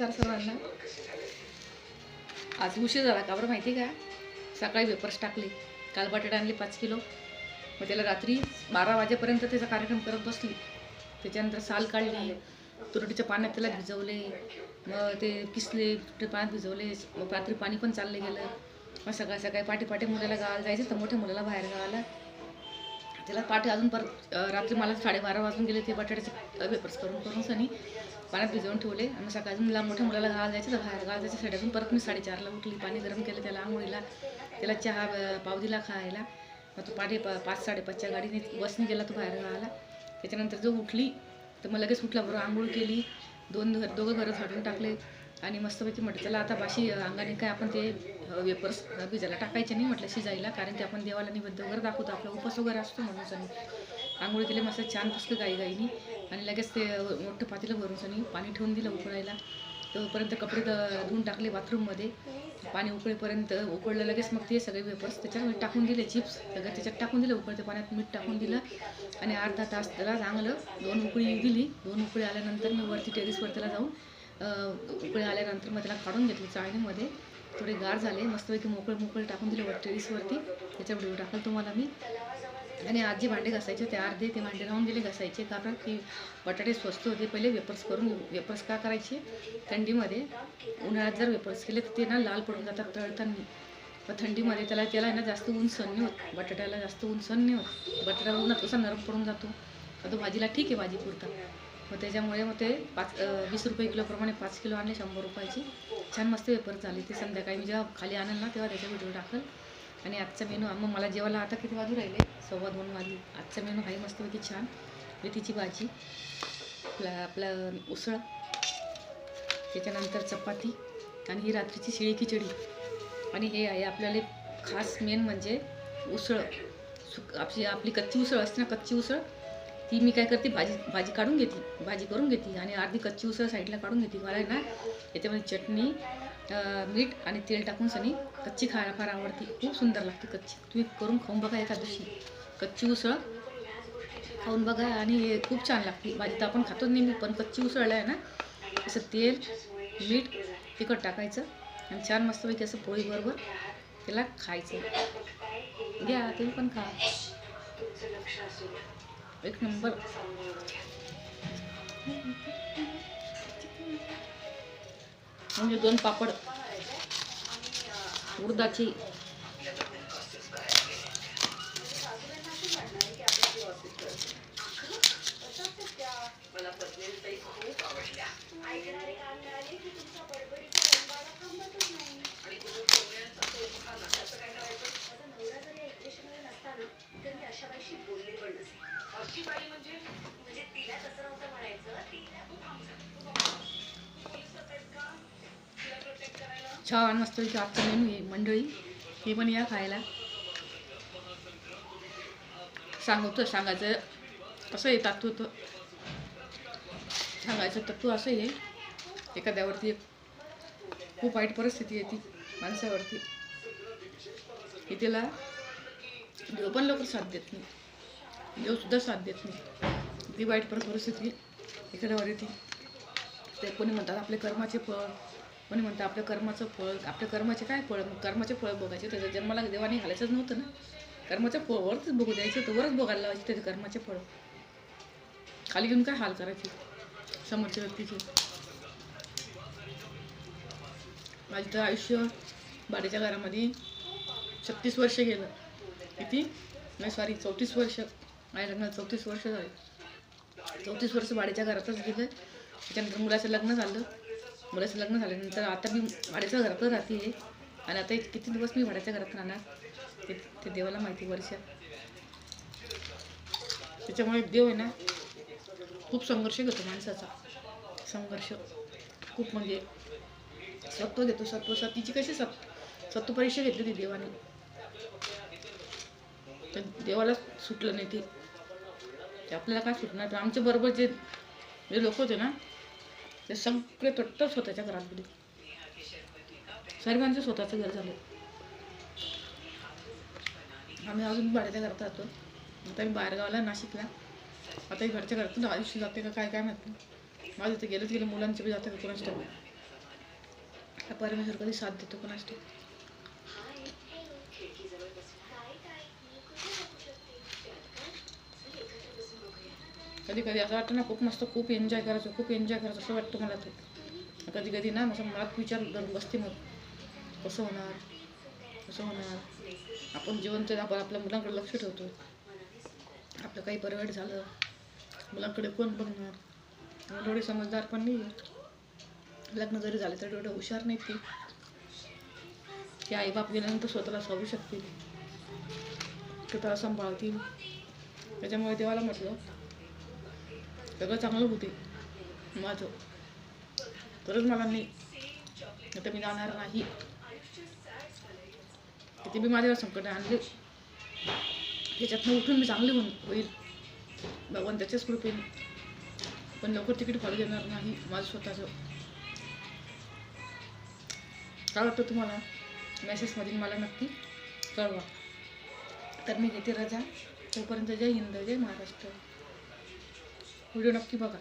नमस्कार सर्वांना. आज उशीर झाला का बरं माहिती का? सकाळी वेपर्स टाकले. काल बटाटे आणले पाच किलो. मग त्याला रात्री बारा वाजेपर्यंत त्याचा कार्यक्रम करत बसली. त्याच्यानंतर साल काढली. तुरटीच्या पाण्यात त्याला भिजवले. मग ते किसले पाण्यात भिजवले. मग रात्री पाणी पण चाललं गेलं. मग सकाळ सकाळी पाठी पाठी मुलाला गावाला जायचं. तर मोठ्या मुलाला बाहेर गावाला. त्याला पाठी अजून परत रात्री मला साडेबारा वाजून गेले ते बटाट्याचे पेपर्स करून करून सनी पाण्यात भिजवून ठेवले. आणि सकाळी अजून मला मोठ्या मुलाला गाळ जायचं तर बाहेर गाळ जायचं. साठी अजून परत मी साडेचारला उठली पाणी गरम केलं त्याला आंघोळीला. त्याला चहा अं, पाव दिला खायला. मग तो पाठी पा पाच साडेपाचच्या गाडीने बसने गेला तो बाहेर गावाला त्याच्यानंतर जो उठली तर मग लगेच उठला बरोबर आंघोळ केली. दोन घर दोघं घरं झाडून टाकले. आणि मस्तपैकी म्हटलं चला आता बाशी अंगाने काय आपण ते वेपर्स भिजायला टाकायचे नाही म्हटलं शिजायला कारण की आपण देवाला निबद्ध वगैरे दाखवतो आपला उपास वगैरे असतो म्हणून सनी. आंघोळ केले मस्त छान पुसलं गाई गाईनी. आणि लगेच ते मोठं पातेलं भरून सनी पाणी ठेवून दिलं उकळायला. तोपर्यंत कपडे धुवून टाकले बाथरूममध्ये पाणी उकळेपर्यंत उकळलं लगेच मग ते सगळे वेपर्स त्याच्यात टाकून दिले चिप्स सगळं त्याच्यात टाकून दिलं उकळते पाण्यात मीठ टाकून दिलं. आणि अर्धा तास त्याला चांगलं दोन उकळी दिली. दोन उकळी आल्यानंतर मी वरती टेरेसवर त्याला जाऊन उकळी आल्यानंतर मग त्याला काढून घेतले चाळणीमध्ये. थोडे गार झाले मस्तपैकी मोकळे मोकळे टाकून दिले वर टेरेसवरती त्याच्या व्हिडिओ टाकल तुम्हाला मी. आणि आज जे भांडे घासायचे ते अर्धे ते भांडे राहून गेले घासायचे. कारण की बटाटे स्वस्त होते पहिले वेपर्स करून वेपर्स का करायचे? थंडीमध्ये. उन्हाळ्यात जर वेपर्स केले तर ते ना लाल पडून जातात तळताना मग थंडीमध्ये त्याला त्याला आहे ना जास्त ऊन सण नाही होत. बटाट्याला जास्त ऊन सण नाही होत. बटाटा उन्हात कसा नरम पडून जातो? आता तो भाजीला ठीक आहे भाजी पुरता. मग त्याच्यामुळे मग ते पाच वीस रुपये किलोप्रमाणे पाच किलो आणले शंभर रुपयाची. छान मस्त वेपर झाली ते संध्याकाळी. मी जेव्हा खाली आणेल ना तेव्हा त्याचा व्हिडिओ टाकल. आणि आजचा मेनू मग मला जेवायला आता किती वाजू राहिले? सव्वा दोन वाजले. आजचा मेनू आहे मस्तपैकी छान. मेथीची भाजी आपला आपलं उसळ त्याच्यानंतर चपाती आणि ही रात्रीची शिळी खिचडी. आणि हे आहे आपल्याला खास मेन म्हणजे उसळ. सुक आपली आपली कच्ची उसळ असते ना कच्ची उसळ. ती मी काय करते भाजी भाजी काढून घेते भाजी करून घेते आणि अर्धी कच्ची उसळ साईडला काढून घेते. मला ना याच्यामध्ये चटणी मीठ आणि तेल टाकून सनी कच्ची खायला फार आवडते. खूप सुंदर लागते कच्ची. तुम्ही करून खाऊन बघा एका दिवशी कच्ची उसळ खाऊन बघा आणि हे खूप छान लागते. भाजी तर आपण खातो नेहमी पण कच्ची उसळला आहे ना असं तेल मीठ तिखट टाकायचं आणि छान मस्तपैकी असं पोळीबरोबर त्याला खायचं. घ्या तुम्ही पण खा. एक नंबर. म्हणजे दोन पापड. उडदाची छान मस्त आजचं मेनू आहे मंडळी. हे पण या खायला. सांगतो सांगायचं. कसं आहे तत्व तर सांगायचं तत्व असं आहे एखाद्यावरती एक खूप वाईट परिस्थिती येते माणसावरती. की तिला देव पण लवकर साथ देत नाही. देवसुद्धा साथ देत नाही. ती वाईट परिस्थिती परिस्थिती एखाद्यावर येते ते कोणी म्हणतात आपले कर्माचे फळ. कोणी म्हणतात आपल्या कर्माचं फळ. आपल्या कर्माचे काय फळ? मग कर्माचे फळ बघायचे. त्याच्या जन्माला देवाने घालायचंच नव्हतं ना. कर्माच्या फळ वरच बघू द्यायचं तर वरच बघायला लावायचे त्याचे कर्माचे फळ. खाली घेऊन काय हाल करायचे? समोरच्या व्यक्तीचे. माझं तर आयुष्य बाडेच्या घरामध्ये छत्तीस वर्ष गेलं. किती? नाही सॉरी चौतीस वर्ष. माझ्या लग्नाला चौतीस वर्ष झाले. चौतीस वर्ष भाड्याच्या घरातच गेलं. त्याच्यानंतर मुलाचं लग्न झालं. मुलाचं लग्न झाल्यानंतर आता मी भाड्याच्या घरातच राहते आहे आणि आता किती दिवस मी भाड्याच्या घरात राहणार? ते ते देवाला माहिती वर्ष त्याच्यामुळे देव आहे ना खूप संघर्ष घेतो माणसाचा. संघर्ष. खूप म्हणजे सत्व घेतो सत्व. सतीची कशी सत् सत्व परीक्षा घेतली ती देवाने. तर देवाला सुटलं नाही ते. ते आपल्याला काय सुटणार? आमच्या बरोबर जे जे लोक होते ना ते सगळे तट्ट स्वतःच्या घरात गेले. सर्वांचं स्वतःचं घर झालं. आम्ही अजून भाड्याच्या घरात राहतो. आता मी बाहेरगावाला नाशिकला. आता घरच्या घरातून आयुष्य जाते का काय काय माहिती माझं तर गेलंच गेलं मुलांचं बी जाते का कोणाच परमेश्वर कधी साथ देतो कोणाच कधी कधी असं वाटतं ना खूप मस्त खूप एन्जॉय करायचं खूप एन्जॉय करायचं असं वाटतं मला ते. कधी कधी ना असं मनात विचार धरून बसते मग. कसं होणार? कसं होणार? आपण जिवंत आपण आपल्या मुलांकडे लक्ष ठेवतो आपलं काही परवेड झालं मुलांकडे कोण बघणार? थोडी समजदार पण नाही लग्न जरी झाले तरी एवढं हुशार नाही ती. की आईबाप गेल्यानंतर स्वतःला सांगू शकतील. स्वतःला सांभाळतील. त्याच्यामुळे देवाला म्हटलं सगळं चांगलं होते. माझं. तरच मला नाही. आता मी जाणार नाही. किती बी माझ्यावर संकट आणले. त्याच्यातनं उठून मी चांगली होऊन होईल. भगवान त्याच्याच कृपेने. पण लवकर तिकीट फाडू देणार नाही माझं स्वतःचं. काय वाटतं तुम्हाला? मेसेजमधील मला नक्की कळवा. तर मी घेते रजा. तोपर्यंत जय हिंद जय महाराष्ट्र. व्हिडिओ नक्की बघा